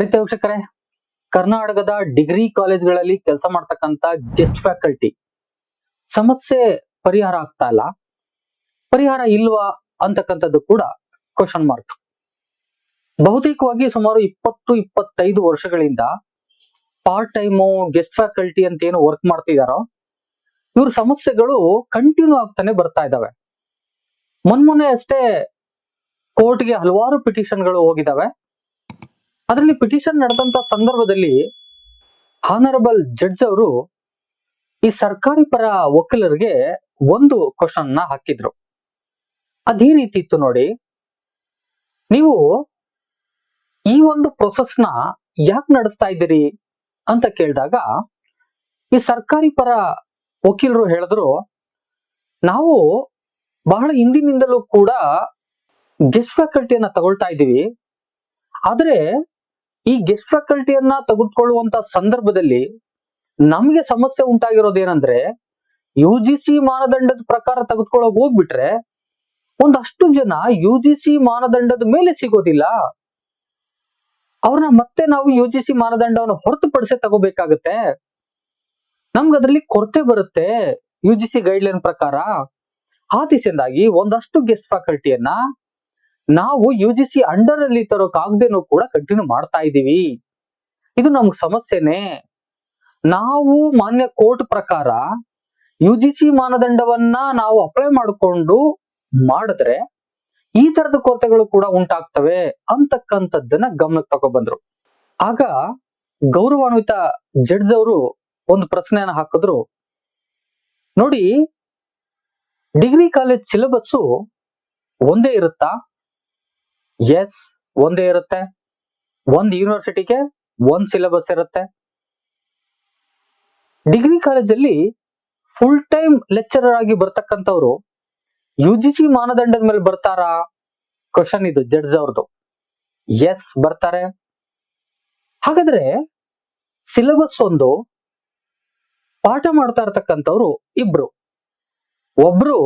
ಪ್ರೀತಿ ವೀಕ್ಷಕರೇ, ಕರ್ನಾಟಕದ ಡಿಗ್ರಿ ಕಾಲೇಜ್ಗಳಲ್ಲಿ ಕೆಲಸ ಮಾಡ್ತಕ್ಕಂಥ ಗೆಸ್ಟ್ ಫ್ಯಾಕಲ್ಟಿ ಸಮಸ್ಯೆ ಪರಿಹಾರ ಆಗ್ತಾ ಇಲ್ಲ. ಪರಿಹಾರ ಇಲ್ವಾ ಅಂತಕ್ಕಂಥದ್ದು ಕೂಡ ಕ್ವಶನ್ ಮಾರ್ಕ್ ಬಹುತೇಕವಾಗಿ ಸುಮಾರು ಇಪ್ಪತ್ತು, ಇಪ್ಪತ್ತೈದು ವರ್ಷಗಳಿಂದ ಪಾರ್ಟ್ ಟೈಮು ಗೆಸ್ಟ್ ಫ್ಯಾಕಲ್ಟಿ ಅಂತ ಏನು ವರ್ಕ್ ಮಾಡ್ತಿದಾರೋ, ಇವ್ರ ಸಮಸ್ಯೆಗಳು ಕಂಟಿನ್ಯೂ ಆಗ್ತಾನೆ ಬರ್ತಾ ಇದಾವೆ. ಮೊನ್ಮೊನ್ನೆ ಅಷ್ಟೇ ಕೋರ್ಟ್ಗೆ ಹಲವಾರು ಪಿಟಿಷನ್ಗಳು ಹೋಗಿದಾವೆ. ಅದರಲ್ಲಿ ಪಿಟಿಷನ್ ನಡೆದಂತ ಸಂದರ್ಭದಲ್ಲಿ ಹಾನರಬಲ್ ಜಡ್ಜ್ ಅವರು ಈ ಸರ್ಕಾರಿ ಪರ ವಕೀಲರಿಗೆ ಒಂದು ಕ್ವಶನ್ನ ಹಾಕಿದ್ರು. ಅದೇ ರೀತಿ ಇತ್ತು ನೋಡಿ. ನೀವು ಈ ಒಂದು ಪ್ರೊಸೆಸ್ನ ಯಾಕೆ ನಡೆಸ್ತಾ ಇದ್ದೀರಿ ಅಂತ ಕೇಳಿದಾಗ ಈ ಸರ್ಕಾರಿ ಪರ ವಕೀಲರು ಹೇಳಿದ್ರು, ನಾವು ಬಹಳ ಹಿಂದಿನಿಂದಲೂ ಕೂಡ ಗೆಸ್ಟ್ ಫ್ಯಾಕಲ್ಟಿಯನ್ನ ತಗೊಳ್ತಾ ಇದ್ದೀವಿ. ಆದ್ರೆ ಈ ಗೆಸ್ಟ್ ಫ್ಯಾಕಲ್ಟಿಯನ್ನ ತೆಗೆದುಕೊಳ್ಳುವಂತ ಸಂದರ್ಭದಲ್ಲಿ ನಮಗೆ ಸಮಸ್ಯೆ ಉಂಟಾಗಿರೋದೇನಂದ್ರೆ ಯು ಜಿ ಸಿ ಮಾನದಂಡದ ಪ್ರಕಾರ ತೆಗೆದುಕೊಳ್ಳೋಕೆ ಹೋಗ್ಬಿಟ್ರೆ ಒಂದಷ್ಟು ಜನ ಯು ಜಿ ಸಿ ಮಾನದಂಡದ ಮೇಲೆ ಸಿಗೋದಿಲ್ಲ. ಅವ್ರನ್ನ ಮತ್ತೆ ನಾವು ಯು ಜಿ ಸಿ ಮಾನದಂಡವನ್ನು ಹೊರತುಪಡಿಸಿ ತಗೋಬೇಕಾಗತ್ತೆ. ನಮ್ಗೆ ಅದರಲ್ಲಿ ಕೊರತೆ ಬರುತ್ತೆ ಯು ಜಿ ಸಿ ಗೈಡ್ಲೈನ್ ಪ್ರಕಾರ. ಆ ದಿಸೆಯಿಂದಾಗಿ ಒಂದಷ್ಟು ಗೆಸ್ಟ್ ಫ್ಯಾಕಲ್ಟಿಯನ್ನ ನಾವು ಯು ಜಿ ಸಿ ಅಂಡರ್ ಅಲ್ಲಿ ತರೋಕಾಗ್ದೇನೂ ಕೂಡ ಕಂಟಿನ್ಯೂ ಮಾಡ್ತಾ ಇದೀವಿ ಇದು ನಮ್ಗೆ ಸಮಸ್ಯೆನೆ. ನಾವು ಮಾನ್ಯ ಕೋರ್ಟ್ ಪ್ರಕಾರ ಯು ಜಿ ಸಿ ಮಾನದಂಡವನ್ನ ನಾವು ಅಪ್ಲೈ ಮಾಡಿಕೊಂಡು ಮಾಡಿದ್ರೆ ಈ ತರದ ಕೊರತೆಗಳು ಕೂಡ ಉಂಟಾಗ್ತವೆ ಅಂತಕ್ಕಂಥದ್ದನ್ನ ಗಮನಕ್ಕೆ ತಗೊಬಂದ್ರು ಆಗ ಗೌರವಾನ್ವಿತ ಜಡ್ಜ್ ಅವರು ಒಂದು ಪ್ರಶ್ನೆಯನ್ನ ಹಾಕಿದ್ರು. ನೋಡಿ, ಡಿಗ್ರಿ ಕಾಲೇಜ್ ಸಿಲೆಬಸ್ಸು ಒಂದೇ ಇರುತ್ತಾ? ಎಸ್ ಒಂದೇ ಇರುತ್ತೆ. ಒಂದ್ ಯೂನಿವರ್ಸಿಟಿಗೆ ಒಂದ್ ಸಿಲೆಬಸ್ ಇರುತ್ತೆ. ಡಿಗ್ರಿ ಕಾಲೇಜಲ್ಲಿ ಫುಲ್ ಟೈಮ್ ಲೆಕ್ಚರರ್ ಆಗಿ ಬರ್ತಕ್ಕಂಥವ್ರು ಯು ಜಿ ಸಿ ಮಾನದಂಡದ ಮೇಲೆ ಬರ್ತಾರಾ? ಕ್ವಶನ್ ಇದು ಜಡ್ಜ್ ಅವ್ರದ್ದು ಎಸ್ ಬರ್ತಾರೆ. ಹಾಗಾದ್ರೆ ಸಿಲೆಬಸ್ ಒಂದು ಪಾಠ ಮಾಡ್ತಾ ಇರ್ತಕ್ಕಂಥವ್ರು ಇಬ್ರು. ಒಬ್ರು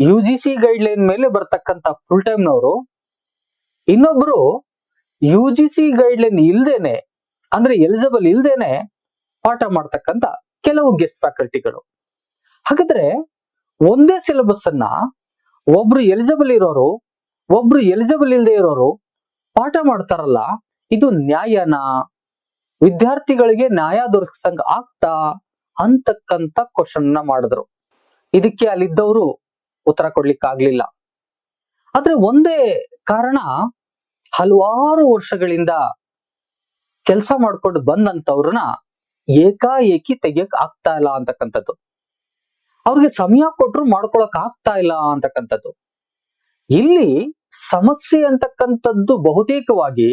ಯು ಜಿ ಸಿ ಗೈಡ್ಲೈನ್ ಮೇಲೆ ಬರ್ತಕ್ಕಂಥ ಫುಲ್ ಟೈಮ್ನವರು ಇನ್ನೊಬ್ರು ಯು ಜಿ ಸಿ ಗೈಡ್ಲೈನ್ ಇಲ್ದೇನೆ, ಅಂದ್ರೆ ಎಲಿಜಿಬಲ್ ಇಲ್ದೇನೆ ಪಾಠ ಮಾಡ್ತಕ್ಕಂತ ಕೆಲವು ಗೆಸ್ಟ್ ಫ್ಯಾಕಲ್ಟಿಗಳು ಹಾಗಾದ್ರೆ ಒಂದೇ ಸಿಲೆಬಸ್ ಅನ್ನ ಒಬ್ರು ಎಲಿಜಿಬಲ್ ಇರೋರು, ಒಬ್ರು ಎಲಿಜಿಬಲ್ ಇಲ್ಲದೆ ಇರೋರು ಪಾಠ ಮಾಡ್ತಾರಲ್ಲ, ಇದು ನ್ಯಾಯನ? ವಿದ್ಯಾರ್ಥಿಗಳಿಗೆ ನ್ಯಾಯ ದೊರಕಿಸಂಗ ಆಗ್ತಾ ಅಂತಕ್ಕಂತ ಕ್ವಶನ್ ಮಾಡಿದ್ರು. ಇದಕ್ಕೆ ಅಲ್ಲಿದ್ದವರು ಉತ್ತರ ಕೊಡ್ಲಿಕ್ಕೆ ಆಗ್ಲಿಲ್ಲ ಆದ್ರೆ ಒಂದೇ ಕಾರಣ ಹಲವಾರು ವರ್ಷಗಳಿಂದ ಕೆಲಸ ಮಾಡ್ಕೊಂಡು ಬಂದಂಥವ್ರನ್ನ ಏಕಾಏಕಿ ತೆಗಿಯಕ್ ಆಗ್ತಾ ಇಲ್ಲ ಅಂತಕ್ಕಂಥದ್ದು. ಅವ್ರಿಗೆ ಸಮಯ ಕೊಟ್ರು ಮಾಡ್ಕೊಳಕ್ ಆಗ್ತಾ ಇಲ್ಲ ಅಂತಕ್ಕಂಥದ್ದು. ಇಲ್ಲಿ ಸಮಸ್ಯೆ ಅಂತಕ್ಕಂಥದ್ದು ಬಹುತೇಕವಾಗಿ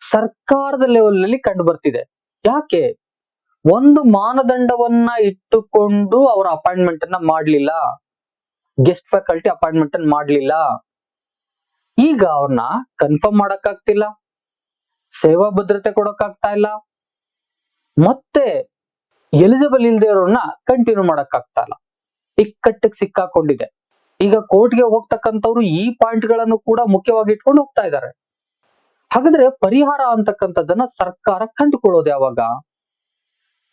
ಸರ್ಕಾರದ ಲೆವೆಲ್ನಲ್ಲಿ ಕಂಡು ಬರ್ತಿದೆ. ಯಾಕೆ? ಒಂದು ಮಾನದಂಡವನ್ನ ಇಟ್ಟುಕೊಂಡು ಅವರ ಅಪಾಯಿಂಟ್ಮೆಂಟ್ ಅನ್ನ ಮಾಡ್ಲಿಲ್ಲ. ಗೆಸ್ಟ್ ಫ್ಯಾಕಲ್ಟಿ ಅಪಾಯಿಂಟ್ಮೆಂಟ್ ಅನ್ನ ಮಾಡ್ಲಿಲ್ಲ. ಈಗ ಅವ್ರನ್ನ ಕನ್ಫರ್ಮ್ ಮಾಡಕ್ಕಾಗ್ತಿಲ್ಲ. ಸೇವಾ ಭದ್ರತೆ ಕೊಡಕ್ಕಾಗ್ತಾ ಇಲ್ಲ ಮತ್ತೆ ಎಲಿಜಿಬಲ್ ಇಲ್ದೇ ಇರೋರ್ನ ಕಂಟಿನ್ಯೂ ಮಾಡಕ್ಕಾಗ್ತಾ ಇಲ್ಲ ಇಕ್ಕಟ್ಟಿಗೆ ಸಿಕ್ಕಾಕೊಂಡಿದೆ. ಈಗ ಕೋರ್ಟ್ಗೆ ಹೋಗ್ತಕ್ಕಂಥವ್ರು ಈ ಪಾಯಿಂಟ್ಗಳನ್ನು ಕೂಡ ಮುಖ್ಯವಾಗಿ ಇಟ್ಕೊಂಡು ಹೋಗ್ತಾ ಇದ್ದಾರೆ ಹಾಗಾದ್ರೆ ಪರಿಹಾರ ಅಂತಕ್ಕಂಥದ್ದನ್ನ ಸರ್ಕಾರ ಕಂಡುಕೊಳ್ಳೋದು ಯಾವಾಗ?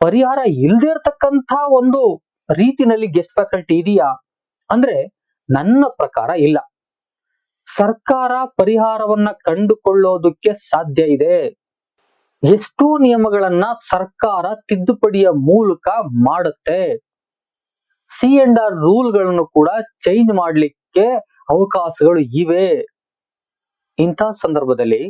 ಪರಿಹಾರ ಇಲ್ದೇ ಇರ್ತಕ್ಕಂಥ ಒಂದು ರೀತಿನಲ್ಲಿ ಗೆಸ್ಟ್ ಫ್ಯಾಕಲ್ಟಿ ಇದೆಯಾ? ಅಂದ್ರೆ ನನ್ನ ಪ್ರಕಾರ ಇಲ್ಲ. ಸರ್ಕಾರ ಪರಿಹಾರವನ್ನ ಕಂಡುಕೊಳ್ಳೋದಕ್ಕೆ ಸಾಧ್ಯ ಇದೆ. ಎಷ್ಟೋ ನಿಯಮಗಳನ್ನ ಸರ್ಕಾರ ತಿದ್ದುಪಡಿಯ ಮೂಲಕ ಮಾಡುತ್ತೆ. ಸಿ ಅಂಡ್ ಆರ್ ರೂಲ್ಗಳನ್ನು ಕೂಡ ಚೇಂಜ್ ಮಾಡಲಿಕ್ಕೆ ಅವಕಾಶಗಳು ಇವೆ. ಇಂಥ ಸಂದರ್ಭದಲ್ಲಿ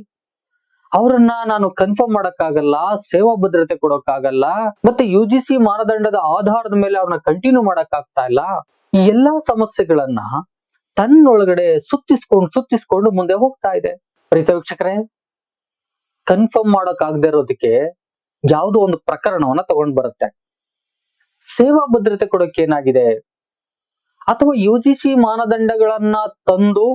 ಅವರನ್ನ ನಾನು ಕನ್ಫರ್ಮ್ ಮಾಡಕ್ಕಾಗಲ್ಲ, ಸೇವಾ ಭದ್ರತೆ ಕೊಡೋಕ್ಕಾಗಲ್ಲ, ಮತ್ತೆ ಯು ಜಿ ಸಿ ಮಾನದಂಡದ ಆಧಾರದ ಮೇಲೆ ಅವ್ರನ್ನ ಕಂಟಿನ್ಯೂ ಮಾಡಕ್ಕಾಗ್ತಾ ಇಲ್ಲ. ಈ ಎಲ್ಲಾ ಸಮಸ್ಯೆಗಳನ್ನ ತನ್ನೊಳಗಡೆ ಸುತ್ತಿಸ್ಕೊಂಡು ಸುತ್ತಿಸ್ಕೊಂಡು ಮುಂದೆ ಹೋಗ್ತಾ ಇದೆ. ಪ್ರೀತ ವೀಕ್ಷಕರೇ ಕನ್ಫರ್ಮ್ ಮಾಡೋಕ್ ಆಗದೆ ಇರೋದಕ್ಕೆ ಯಾವುದೋ ಒಂದು ಪ್ರಕರಣವನ್ನ ತಗೊಂಡ್ ಬರುತ್ತೆ. ಸೇವಾ ಭದ್ರತೆ ಕೊಡೋಕೆ ಏನಾಗಿದೆ? ಅಥವಾ ಯು ಜಿ ಸಿ ಮಾನದಂಡಗಳನ್ನ ತಂದು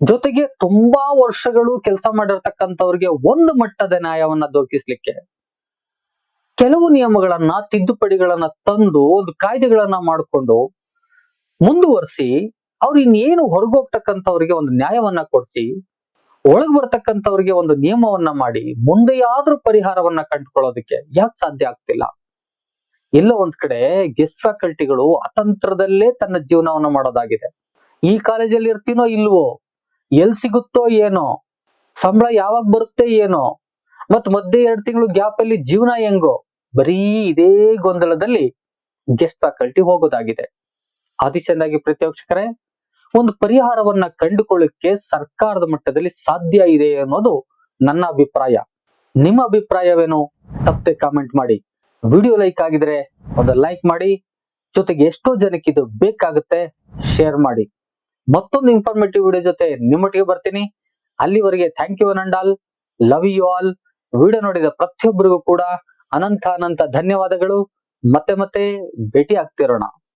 ಜೊತೆಗೆ ತುಂಬಾ ವರ್ಷಗಳು ಕೆಲಸ ಮಾಡಿರ್ತಕ್ಕಂಥವ್ರಿಗೆ ಒಂದು ಮಟ್ಟದ ನ್ಯಾಯವನ್ನ ದೊರಕಿಸ್ಲಿಕ್ಕೆ ಕೆಲವು ನಿಯಮಗಳನ್ನ, ತಿದ್ದುಪಡಿಗಳನ್ನ ತಂದು ಒಂದು ಕಾಯ್ದೆಗಳನ್ನ ಮಾಡಿಕೊಂಡು ಮುಂದುವರಿಸಿ ಅವ್ರು ಇನ್ನೇನು ಹೊರಗೋಗ್ತಕ್ಕಂಥವ್ರಿಗೆ ಒಂದು ನ್ಯಾಯವನ್ನ ಕೊಡಿಸಿ, ಒಳಗ್ ಬರ್ತಕ್ಕಂಥವ್ರಿಗೆ ಒಂದು ನಿಯಮವನ್ನ ಮಾಡಿ, ಮುಂದೆಯಾದ್ರೂ ಪರಿಹಾರವನ್ನ ಕಂಡುಕೊಳ್ಳೋದಕ್ಕೆ ಯಾಕೆ ಸಾಧ್ಯ ಆಗ್ತಿಲ್ಲ? ಎಲ್ಲೋ ಒಂದ್ ಕಡೆ ಗೆಸ್ಟ್ ಫ್ಯಾಕಲ್ಟಿಗಳು ಅತಂತ್ರದಲ್ಲೇ ತನ್ನ ಜೀವನವನ್ನ ಮಾಡೋದಾಗಿದೆ. ಈ ಕಾಲೇಜಲ್ಲಿ ಇರ್ತೀನೋ ಇಲ್ವೋ, ಎಲ್ ಸಿಗುತ್ತೋ ಏನೋ, ಸಂಬಳ ಯಾವಾಗ ಬರುತ್ತೆ ಏನೋ ಮತ್ ಮಧ್ಯೆ ಎರಡು ತಿಂಗಳು ಗ್ಯಾಪ್ ಅಲ್ಲಿ ಜೀವನ ಹೆಂಗೋ, ಬರೀ ಇದೇ ಗೊಂದಲದಲ್ಲಿ ಗೆಸ್ಟ್ ಫ್ಯಾಕಲ್ಟಿ ಹೋಗೋದಾಗಿದೆ. ಆದಿಶಂದಾಗಿ ಪ್ರೇಕ್ಷಕರೇ ಒಂದು ಪರಿಹಾರವನ್ನ ಕಂಡುಕೊಳ್ಳಕ್ಕೆ ಸರ್ಕಾರದ ಮಟ್ಟದಲ್ಲಿ ಸಾಧ್ಯ ಇದೆ ಅನ್ನೋದು ನನ್ನ ಅಭಿಪ್ರಾಯ. ನಿಮ್ಮ ಅಭಿಪ್ರಾಯವೇನು? ತಪ್ಪದೆ ಕಾಮೆಂಟ್ ಮಾಡಿ. ವಿಡಿಯೋ ಲೈಕ್ ಆಗಿದ್ರೆ ಒಂದು ಲೈಕ್ ಮಾಡಿ. ಜೊತೆಗೆ ಎಷ್ಟೋ ಜನಕ್ಕೆ ಇದು ಬೇಕಾಗುತ್ತೆ ಶೇರ್ ಮಾಡಿ. ಮತ್ತೊಂದು ಇನ್ಫಾರ್ಮೇಟಿವ್ ವಿಡಿಯೋ ಜೊತೆ ನಿಮ್ಮೊಟ್ಟಿಗೆ ಬರ್ತೀನಿ. ಅಲ್ಲಿವರೆಗೆ thank you and all love you all video ನೋಡಿದ ಪ್ರತಿಯೊಬ್ಬರಿಗೂ ಕೂಡ ಅನಂತ ಅನಂತ ಧನ್ಯವಾದಗಳು. ಮತ್ತೆ ಮತ್ತೆ ಭೇಟಿ ಆಗ್ತಿರೋಣ.